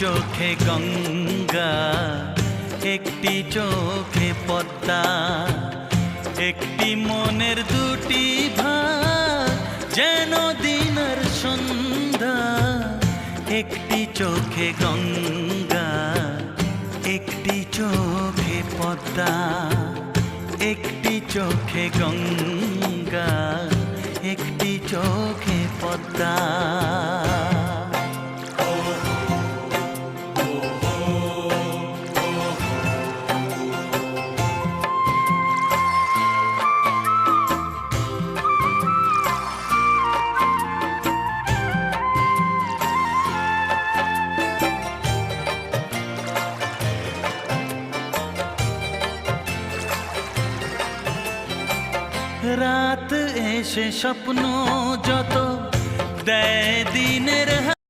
চোখে গঙ্গা, একটি চোখে পদ্মা, একটি মনের দুটি ভাগ, যেন দিনের সন্ধ্যা, একটি চোখে গঙ্গা, একটি চোখে পদ্মা, একটি চোখে গঙ্গা, একটি চোখে পদ্মা। রাত এসে স্বপ্ন যত দেয় দিনের